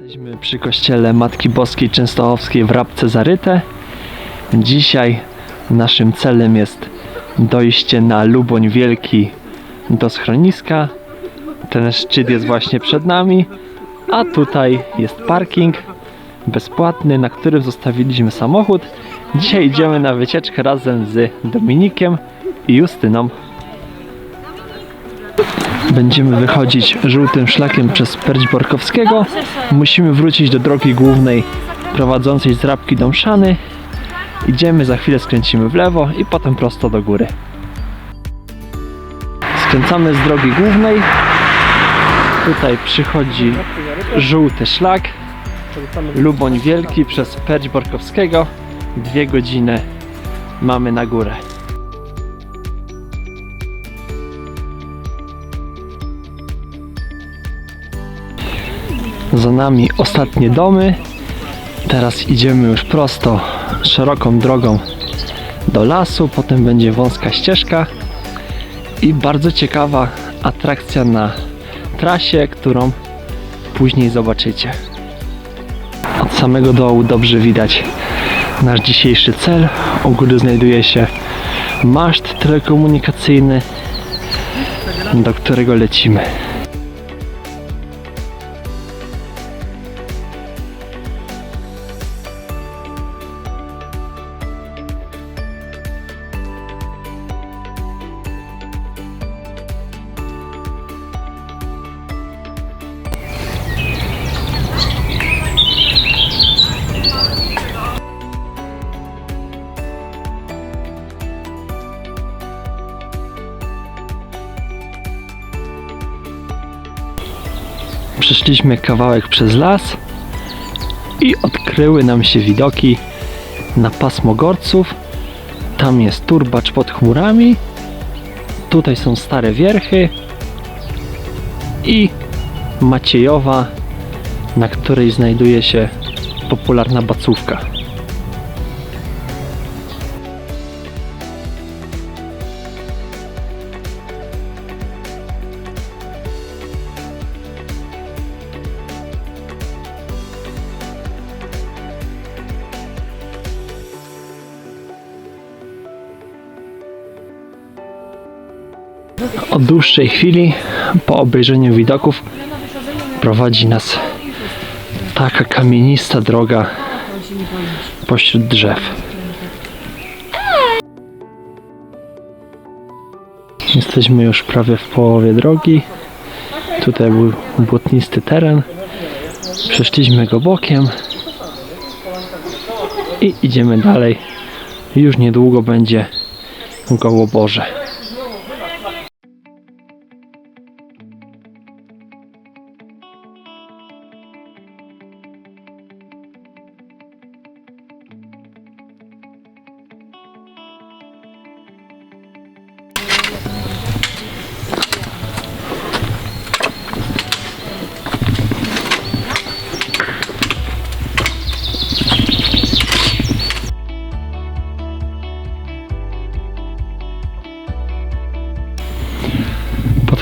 Jesteśmy przy kościele Matki Boskiej Częstochowskiej w Rabce Zaryte. Dzisiaj naszym celem jest dojście na Luboń Wielki do schroniska. Ten szczyt jest właśnie przed nami, a tutaj jest parking bezpłatny, na którym zostawiliśmy samochód. Dzisiaj idziemy na wycieczkę razem z Dominikiem i Justyną. Będziemy wychodzić żółtym szlakiem przez Perć Borkowskiego. Musimy wrócić do drogi głównej prowadzącej z Rabki do Mszany. Idziemy, za chwilę skręcimy w lewo i potem prosto do góry. Skręcamy z drogi głównej. Tutaj przychodzi żółty szlak. Luboń Wielki przez Perć Borkowskiego. Dwie godziny mamy na górę. Za nami ostatnie domy. Teraz idziemy już prosto szeroką drogą do lasu, potem będzie wąska ścieżka i bardzo ciekawa atrakcja na trasie, którą później zobaczycie. Od samego dołu dobrze widać nasz dzisiejszy cel. U góry znajduje się maszt telekomunikacyjny, do którego lecimy. Przeszliśmy kawałek przez las i odkryły nam się widoki na pasmo Gorców. Tam jest turbacz pod chmurami. Tutaj są stare wierchy i Maciejowa, na której znajduje się popularna bacówka. Od dłuższej chwili, po obejrzeniu widoków, prowadzi nas taka kamienista droga pośród drzew. Jesteśmy już prawie w połowie drogi. Tutaj był błotnisty teren. Przeszliśmy go bokiem i idziemy dalej. Już niedługo będzie Gołoborze.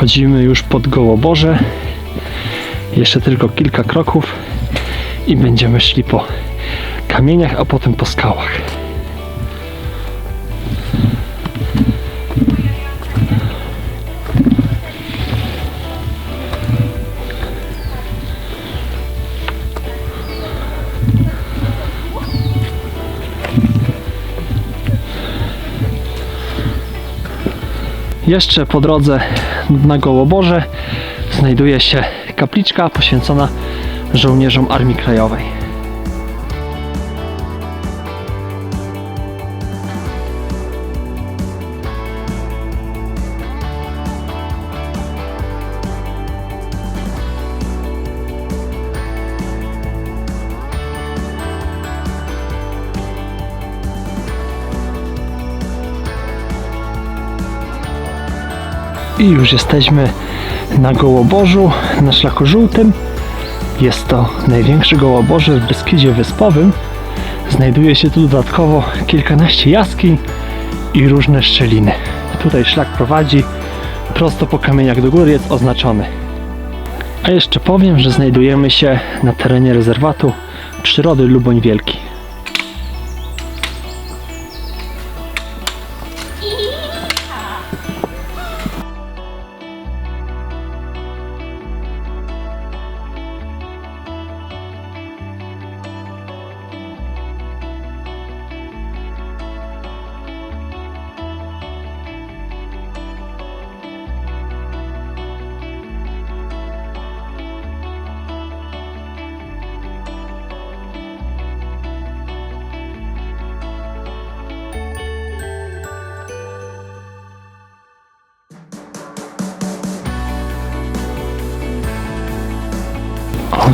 Podchodzimy już pod Gołoborze. Jeszcze tylko kilka kroków i będziemy szli po kamieniach, a potem po skałach. Jeszcze po drodze na Gołoborze znajduje się kapliczka poświęcona żołnierzom Armii Krajowej. I już jesteśmy na Gołoborzu, na szlaku żółtym. Jest to największe Gołoborze w Beskidzie Wyspowym. Znajduje się tu dodatkowo kilkanaście jaskiń i różne szczeliny. Tutaj szlak prowadzi prosto po kamieniach do góry, jest oznaczony. A jeszcze powiem, że znajdujemy się na terenie rezerwatu przyrody Luboń Wielki.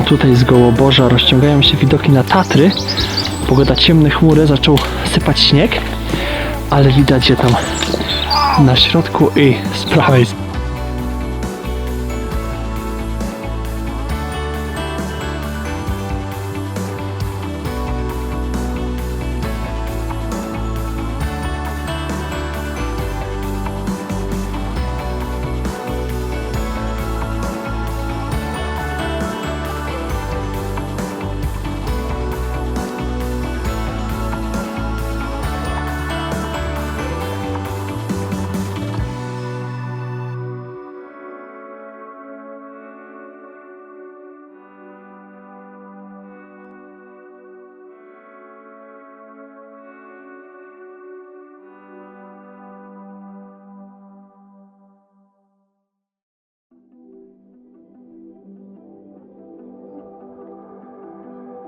Tutaj z Gołoborza rozciągają się widoki na Tatry. Pogoda ciemne chmury, zaczął sypać śnieg, ale widać je tam na środku i z prawej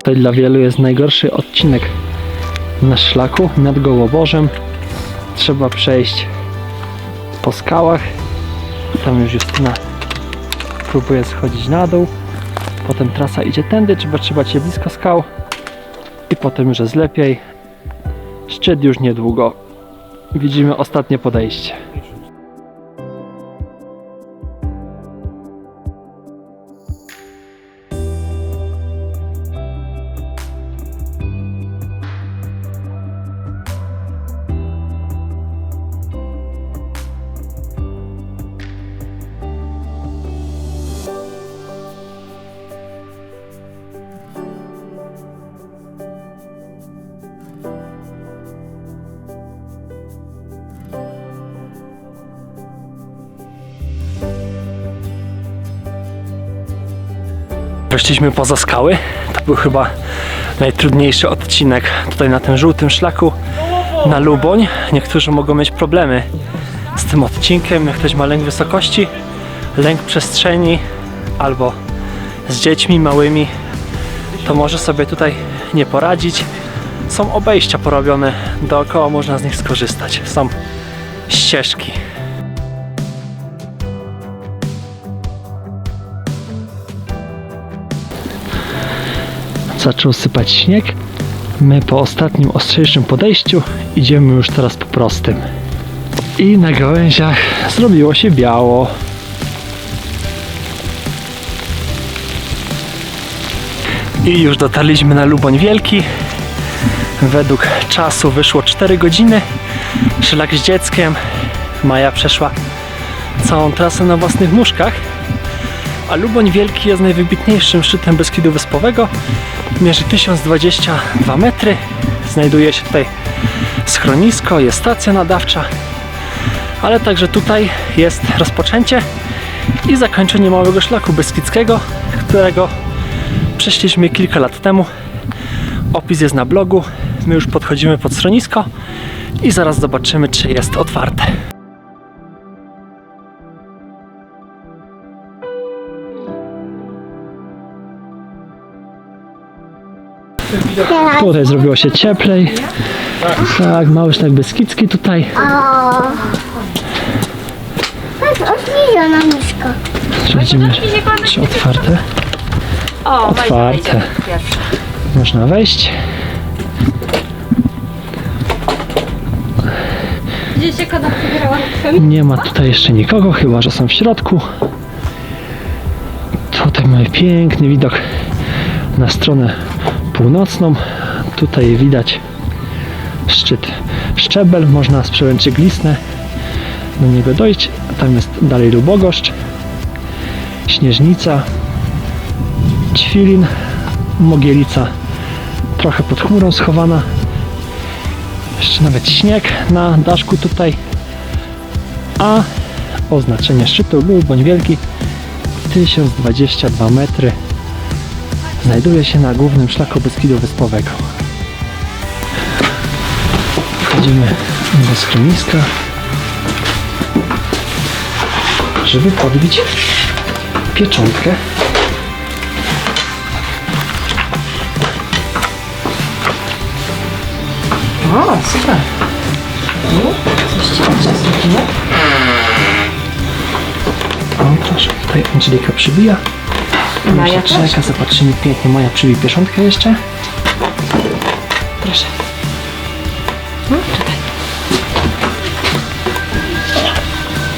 To dla wielu jest najgorszy odcinek na szlaku nad Gołoborzem. Trzeba przejść po skałach. Tam już Justyna próbuje schodzić na dół. Potem trasa idzie tędy, trzeba trzymać się blisko skał. I potem już jest lepiej. Szczyt już niedługo. Widzimy ostatnie podejście. Weszliśmy poza skały. To był chyba najtrudniejszy odcinek tutaj na tym żółtym szlaku na Luboń. Niektórzy mogą mieć problemy z tym odcinkiem. Jak ktoś ma lęk wysokości, lęk przestrzeni albo z dziećmi małymi, to może sobie tutaj nie poradzić. Są obejścia porobione dookoła, można z nich skorzystać. Są ścieżki. Zaczął sypać śnieg. My po ostatnim ostrzejszym podejściu idziemy już teraz po prostym. I na gałęziach zrobiło się biało. I już dotarliśmy na Luboń Wielki. Według czasu wyszło 4 godziny. Szlak z dzieckiem. Maja przeszła całą trasę na własnych nóżkach. A Luboń Wielki jest najwybitniejszym szczytem Beskidu Wyspowego. Mierzy 1022 metry. Znajduje się tutaj schronisko, jest stacja nadawcza, ale także tutaj jest rozpoczęcie i zakończenie małego szlaku beskidzkiego, którego przeszliśmy kilka lat temu. Opis jest na blogu. My już podchodzimy pod schronisko i zaraz zobaczymy, czy jest otwarte. Tutaj zrobiło się cieplej. Tak, mały szlak beskidzki tutaj. O. Patrz, ośmieliona myszka. Sprawdzimy, czy otwarte. O, Otwarte. Można wejść. Gdzie się? Nie ma tutaj jeszcze nikogo, chyba że są w środku. Tutaj mamy piękny widok na stronę północną. Tutaj widać szczyt szczebel, można z przełęczy glistne do niego dojść. Tam jest dalej Lubogoszcz, Śnieżnica, Ćwilin, Mogielica trochę pod chmurą schowana. Jeszcze nawet śnieg na daszku tutaj. A oznaczenie szczytu lub bądź wielki 1022 metry znajduje się na głównym szlaku Beskidu Wyspowego. Wchodzimy do schroniska, żeby podbić pieczątkę. O, super. O, proszę, tutaj Angelika przybija. Maja Jeszcze czeka, zobaczymy pięknie. Maja przybij pieczątkę jeszcze. Proszę.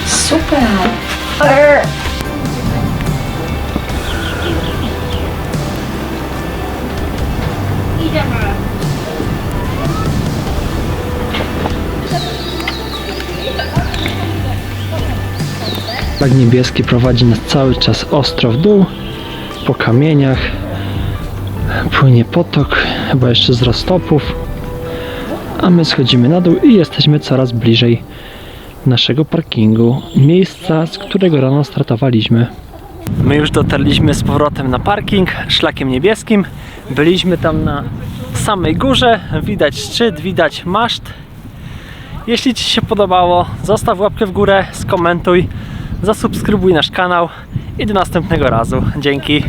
Super. Idziemy. Flag niebieski prowadzi nas cały czas ostro w dół, po kamieniach. Płynie potok, chyba jeszcze z roztopów. A my schodzimy na dół i jesteśmy coraz bliżej naszego parkingu, miejsca, z którego rano startowaliśmy. My już dotarliśmy z powrotem na parking szlakiem niebieskim. Byliśmy tam na samej górze, widać szczyt, widać maszt. Jeśli Ci się podobało, zostaw łapkę w górę, skomentuj, zasubskrybuj nasz kanał i do następnego razu. Dzięki.